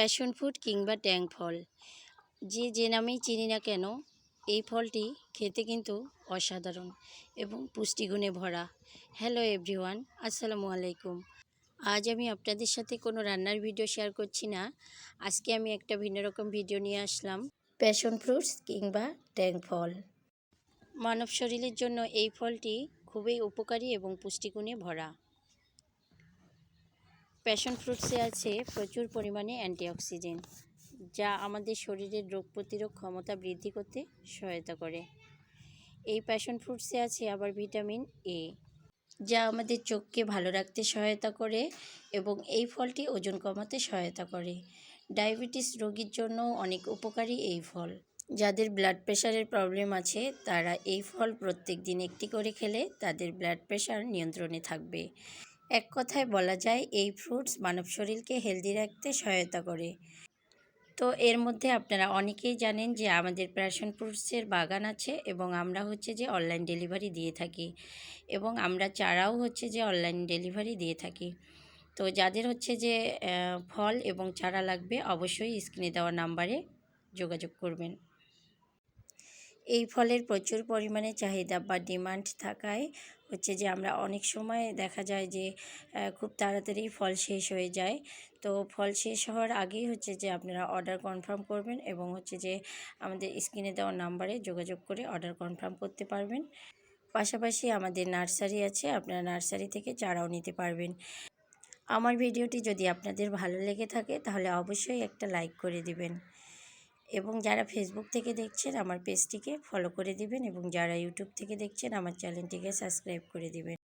Passion fruit কিংবা ট্যাং ফল। যে যে নামেই চিনি না কেন, এই ফলটি খেতে কিন্তু অসাধারণ এবং পুষ্টিগুণে ভরা। হ্যালো এভরিওয়ান, আসসালামু আলাইকুম। আজ আমি আপনাদের সাথে কোনো রান্নার ভিডিও শেয়ার করছি না। আজকে আমি একটা ভিন্ন রকম ভিডিও নিয়ে আসলাম, প্যাশন ফ্রুটস কিংবা ট্যাং ফল। মানব শরীরের জন্য এই ফলটি খুবই উপকারী এবং পুষ্টিগুণে ভরা। প্যাশন ফ্রুটসে আছে প্রচুর পরিমাণে অ্যান্টিঅক্সিডেন্ট, যা আমাদের শরীরের রোগ প্রতিরোধ ক্ষমতা বৃদ্ধি করতে সহায়তা করে। এই প্যাশন ফ্রুটসে আছে আবার ভিটামিন এ, যা আমাদের চোখকে ভালো রাখতে সহায়তা করে এবং এই ফলটি ওজন কমাতে সহায়তা করে। ডায়াবেটিস রোগীর জন্য অনেক উপকারী এই ফল। যাদের ব্লাড প্রেশারের প্রবলেম আছে, তারা এই ফল প্রত্যেক দিন একটি করে খেলে তাদের ব্লাড প্রেশার নিয়ন্ত্রণে থাকবে। এক কথায় বলা যায়, এই ফ্রুটস মানব শরীরকে হেলদি রাখতে সহায়তা করে। তো এর মধ্যে আপনারা অনেকেই জানেন যে আমাদের প্যাশন ফ্রুটসের বাগান আছে এবং আমরা হচ্ছে যে অনলাইন ডেলিভারি দিয়ে থাকি এবং আমরা চারাও হচ্ছে যে অনলাইন ডেলিভারি দিয়ে থাকি। তো যাদের হচ্ছে যে ফল এবং চারা লাগবে অবশ্যই স্ক্রিনে দেওয়া নাম্বারে যোগাযোগ করবেন। এই ফলের প্রচুর পরিমাণে চাহিদা বা ডিমান্ড থাকায় হচ্ছে যে আমরা অনেক সময় দেখা যায় যে খুব তাড়াতাড়ি ফল শেষ হয়ে যায়। তো ফল শেষ হওয়ার আগেই হচ্ছে যে আপনারা অর্ডার কনফার্ম করবেন এবং হচ্ছে যে আমাদের স্ক্রিনে দেওয়া নাম্বারে যোগাযোগ করে অর্ডার কনফার্ম করতে পারবেন। পাশাপাশি আমাদের নার্সারি আছে, আপনারা নার্সারি থেকে চারাও নিতে পারবেন। আমার ভিডিওটি যদি আপনাদের ভালো লেগে থাকে তাহলে অবশ্যই একটা লাইক করে দিবেন। এবং যারা ফেসবুক থেকে দেখছেন, আমার পেজটিকে ফলো করে দিবেন এবং যারা ইউটিউব থেকে দেখছেন, আমার চ্যানেলটিকে সাবস্ক্রাইব করে দিবেন।